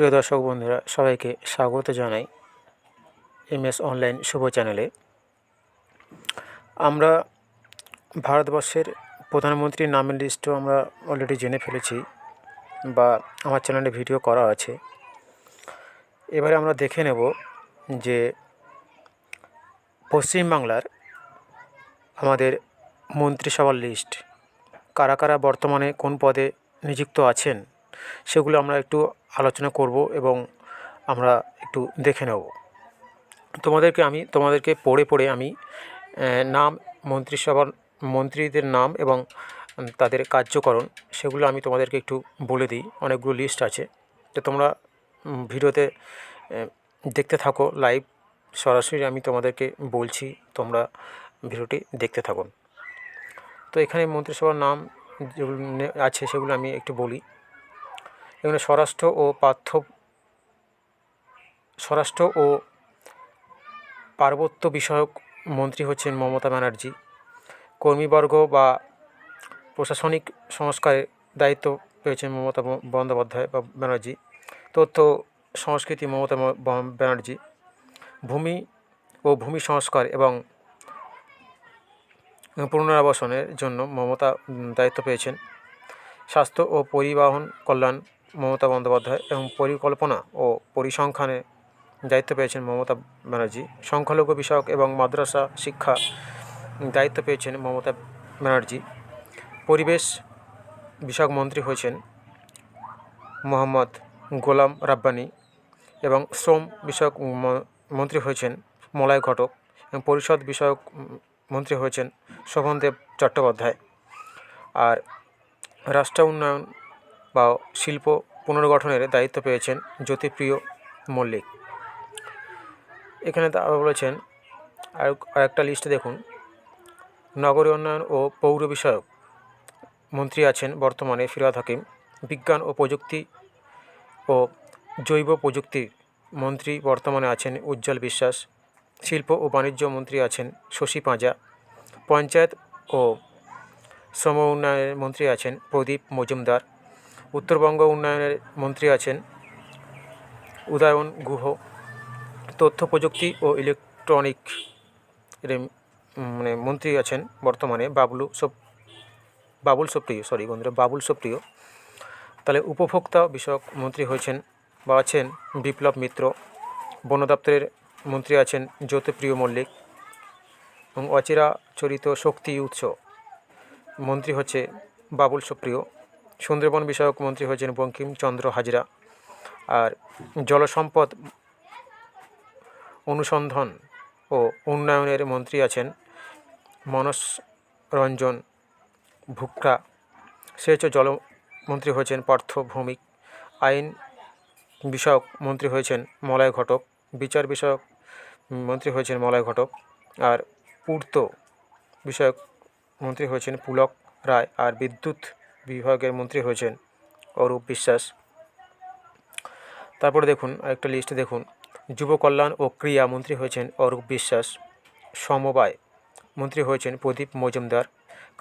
প্রিয় দর্শক বন্ধুরা, সবাইকে স্বাগত জানাই এম এস অনলাইন শুভ চ্যানেলে। আমরা ভারতবর্ষের প্রধানমন্ত্রীর নামের লিস্টও আমরা অলরেডি জেনে ফেলেছি বা আমার চ্যানেলে ভিডিও করা আছে। এবারে আমরা দেখে নেব যে পশ্চিমবাংলার আমাদের মন্ত্রিসভার লিস্ট কারা কারা বর্তমানে কোন পদে নিযুক্ত আছেন, সেগুলো আমরা একটু আলোচনা করব এবং আমরা একটু দেখে নেব। তোমাদেরকে আমি, তোমাদেরকে পড়ে পড়ে আমি নাম, মন্ত্রিসভার, মন্ত্রীদের নাম এবং তাদের কার্যকরণ সেগুলো আমি তোমাদেরকে একটু বলে দিই। অনেকগুলো লিস্ট আছে। তো তোমরা ভিডিওতে দেখতে থাকো লাইভ সরাসরি আমি তোমাদেরকে বলছি, তোমরা ভিডিওটি দেখতে থাকুন তো এখানে মন্ত্রিসভার নাম যেগুলো আছে সেগুলো আমি একটু বলি। এখানে স্বরাষ্ট্র ও পার্থ, স্বরাষ্ট্র ও পার্বত্য বিষয়ক মন্ত্রী হচ্ছেন মমতা ব্যানার্জি। কর্মীবর্গ বা প্রশাসনিক সংস্কারের দায়িত্ব পেয়েছেন মমতা বন্দ্যোপাধ্যায় বা ব্যানার্জি। তথ্য সংস্কৃতি মমতা ব্যানার্জি। ভূমি ও ভূমি সংস্কার এবং পুনরাবাসনের জন্য মমতা দায়িত্ব পেয়েছেন। স্বাস্থ্য ও পরিবহন কল্যাণ মমতা বন্দ্যোপাধ্যায় এবং পরিকল্পনা ও পরিসংখ্যানে দায়িত্ব পেয়েছেন মমতা ব্যানার্জি। সংখ্যালঘু বিষয়ক এবং মাদ্রাসা শিক্ষা দায়িত্ব পেয়েছেন মমতা ব্যানার্জি। পরিবেশ বিষয়ক মন্ত্রী হয়েছেন মোহাম্মদ গোলাম রাব্বানি এবং শ্রম বিষয়ক মন্ত্রী হয়েছেন মলয় ঘটক এবং পরিষদ বিষয়ক মন্ত্রী হয়েছেন শোভনদেব চট্টোপাধ্যায়। আর রাষ্ট্র উন্নয়ন বা শিল্প পুনর্গঠনের দায়িত্ব পেয়েছেন জ্যোতিপ্রিয় মল্লিক। এখানে তা আবার বলেছেন আর একটা লিস্টে দেখুন। নগরী উন্নয়ন ও পৌর বিষয়ক মন্ত্রী আছেন বর্তমানে ফিরাদ হাকিম। বিজ্ঞান ও প্রযুক্তি ও জৈব প্রযুক্তির মন্ত্রী বর্তমানে আছেন উজ্জ্বল বিশ্বাস। শিল্প ও বাণিজ্য মন্ত্রী আছেন শশী পাঁজা। পঞ্চায়েত ও শ্রম উন্নয়নের মন্ত্রী আছেন প্রদীপ মজুমদার। উত্তরবঙ্গ উন্নয়নের মন্ত্রী আছেন উদয়ন গুহ। তথ্য, প্রযুক্তি ও ইলেকট্রনিক মানে মন্ত্রী আছেন বর্তমানে বাবলু সব, বাবুল সুপ্রিয় সরি বন্ধুরা, বাবুল সুপ্রিয়। তাহলে উপভোক্তা বিষয়ক মন্ত্রী হয়েছেন বা আছেন বিপ্লব মিত্র। বন দপ্তরের মন্ত্রী আছেন জ্যোতিপ্রিয় মল্লিক। এবং অচিরাচরিত শক্তি উৎস মন্ত্রী হচ্ছে বাবুল সুপ্রিয়। সুন্দরবন বিষয়ক মন্ত্রী হয়েছেন বঙ্কিমচন্দ্র হাজরা। আর জলসম্পদ অনুসন্ধান ও উন্নয়নের মন্ত্রী আছেন মনস রঞ্জন ভুক্রা। সেচ ও জলমন্ত্রী হয়েছেন পার্থ ভৌমিক। আইন বিষয়ক মন্ত্রী হয়েছেন মলয় ঘটক। বিচার বিষয়ক মন্ত্রী হয়েছেন মলয় ঘটক। আর পূর্ত বিষয়ক মন্ত্রী হয়েছেন পুলক রায়। আর বিদ্যুৎ বিভাগের মন্ত্রী হয়েছেন অরূপ বিশ্বাস। তারপরে দেখুন, আরেকটা লিস্টে দেখুন। যুব কল্যাণ ও ক্রীড়া মন্ত্রী হয়েছেন অরূপ বিশ্বাস। সমবায় মন্ত্রী হয়েছেন প্রদীপ মজুমদার।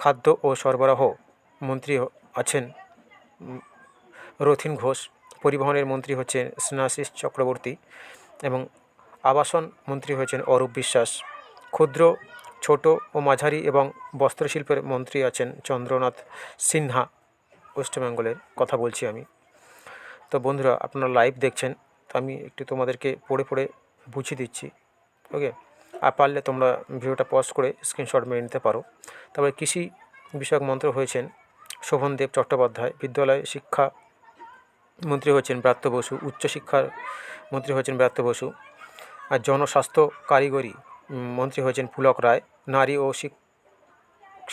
খাদ্য ও সরবরাহ মন্ত্রী আছেন রথিন ঘোষ। পরিবহনের মন্ত্রী হচ্ছেন স্নেহাশিস চক্রবর্তী এবং আবাসন মন্ত্রী হয়েছেন অরূপ বিশ্বাস। ক্ষুদ্র, ছোট ও মাঝারি এবং বস্ত্রশিল্পের মন্ত্রী আছেন চন্দ্রনাথ সিনহা। ওয়েস্ট বেঙ্গলের কথা বলছি আমি। তো বন্ধুরা, আপনারা লাইভ দেখছেন, তো আমি একটু তোমাদেরকে পড়ে পড়ে বুঝিয়ে দিচ্ছি ওকে আর পারলে তোমরা ভিডিওটা পজ করে স্ক্রিনশট মেরে নিতে পারো। তারপরে কৃষি বিষয়ক মন্ত্র হয়েছেন শোভনদেব চট্টোপাধ্যায়, বিদ্যালয় শিক্ষা মন্ত্রী হয়েছেন ব্রাত্য বসু উচ্চশিক্ষার মন্ত্রী হয়েছেন ব্রাত্য বসু, আর জনস্বাস্থ্য কারিগরি মন্ত্রী হয়েছেন পুলক রায়, নারী ও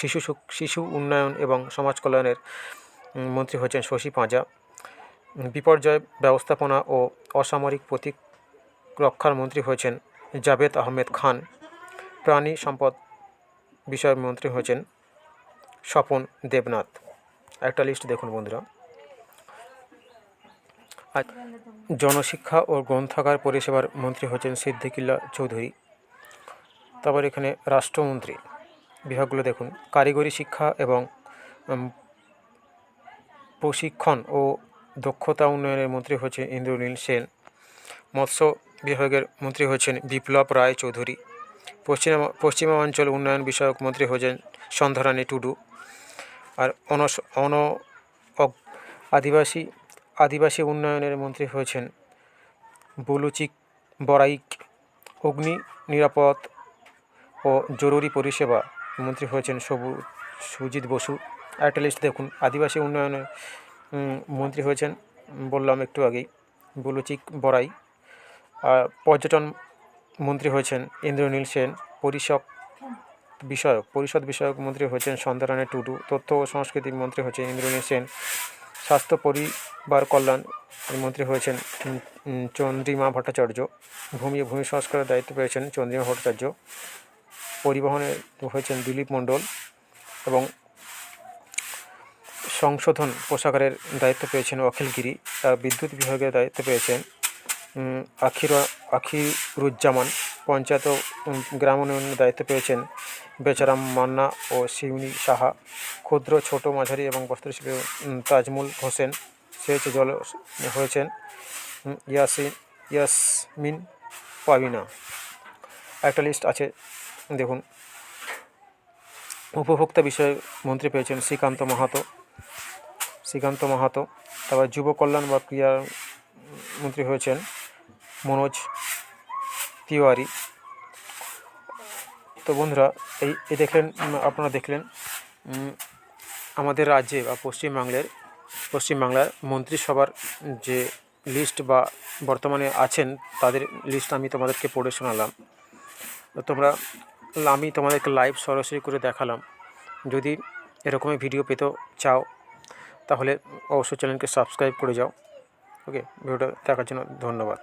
শিশু শিশু উন্নয়ন এবং সমাজ কল্যাণের মন্ত্রী হয়েছেন শশী পাঁজা। বিপর্যয় ব্যবস্থাপনা ও অসামরিক প্রতিরক্ষার মন্ত্রী হয়েছেন জাভেদ আহমেদ খান। প্রাণী সম্পদ বিষয়ক মন্ত্রী হয়েছেন স্বপন দেবনাথ। একটা লিস্ট দেখুন বন্ধুরা। জনশিক্ষা ও গ্রন্থাগার পরিষেবার মন্ত্রী হচ্ছেন সিদ্দিকিল্লা চৌধুরী। তারপর এখানে রাষ্ট্রমন্ত্রী। বিভাগগুলো দেখুন। কারিগরি শিক্ষা এবং প্রশিক্ষণ ও দক্ষতা উন্নয়নের মন্ত্রী হচ্ছেন ইন্দ্রনীল সেন। মৎস্য বিভাগের মন্ত্রী হচ্ছেন বিপ্লব রায় চৌধুরী। পশ্চিমা, পশ্চিমাঞ্চল উন্নয়ন বিষয়ক মন্ত্রী হচ্ছেন সন্ধ্যারানী টুডু। আর অনস, অন আদিবাসী আদিবাসী উন্নয়নের মন্ত্রী হয়েছেন বুলুচিক বরাইক। অগ্নি, নিরাপদ ও জরুরি পরিষেবা মন্ত্রী হয়েছেন সবু, সুজিত বসু। একটা লিস্ট দেখুন। আদিবাসী উন্নয়নের উম, মন্ত্রী হয়েছেন বললাম একটু আগেই বুলুচিক বরাই আর পর্যটন মন্ত্রী হয়েছেন ইন্দ্রনীল সেন পরিষদ বিষয়ক পরিষদ বিষয়ক মন্ত্রী হয়েছেন সন্ধ্যারানী টুডু তথ্য ও সংস্কৃতি মন্ত্রী হয়েছেন ইন্দ্রনীল সেন স্বাস্থ্য পরিবার কল্যাণ মন্ত্রী হয়েছেন চন্দ্রিমা ভট্টাচার্য ভূমি ভূমি সংস্কারের দায়িত্ব পেয়েছেন চন্দ্রিমা ভট্টাচার্য পরিবহনে হয়েছেন দিলীপ মণ্ডল এবং সংশোধন পোশাকারের দায়িত্ব পেয়েছেন অখিল গিরি। বিদ্যুৎ বিভাগের দায়িত্ব পেয়েছেন আখিরা আখিরুজ্জামান পঞ্চায়েত গ্রাম উন্নয়নের দায়িত্ব পেয়েছেন বেচারাম মান্না ও শিউনি সাহা। ক্ষুদ্র, ছোট, মাঝারি এবং বস্ত্রশিল্পী তাজমুল হোসেন সেচ জল হয়েছেন ইয়াসিন, ইয়াসমিন পাবিনা। একটা লিস্ট আছে, দেখুন। উপভোক্তা বিষয়ে মন্ত্রী পেয়েছেন শ্রীকান্ত মাহাতো। শ্রীকান্ত মাহাতো, তারপর যুব কল্যাণ বা ক্রীড়া মন্ত্রী হয়েছেন মনোজ তিওয়ারি। তো বন্ধুরা, এই এই দেখলেন আপনারা দেখলেন আমাদের রাজ্যে বা পশ্চিমবাংলার পশ্চিমবাংলার মন্ত্রিসভার যে লিস্ট বা বর্তমানে আছেন, তাদের লিস্ট আমি তোমাদেরকে পড়ে শোনালাম। তোমরা, আমি তোমাদেরকে লাইভ সরাসরি করে দেখালাম। যদি এরকমই ভিডিও পেতে চাও তাহলে অবশ্যই চ্যানেলকে সাবস্ক্রাইব করে যাও। ওকে ভিডিওটা দেখার জন্য ধন্যবাদ।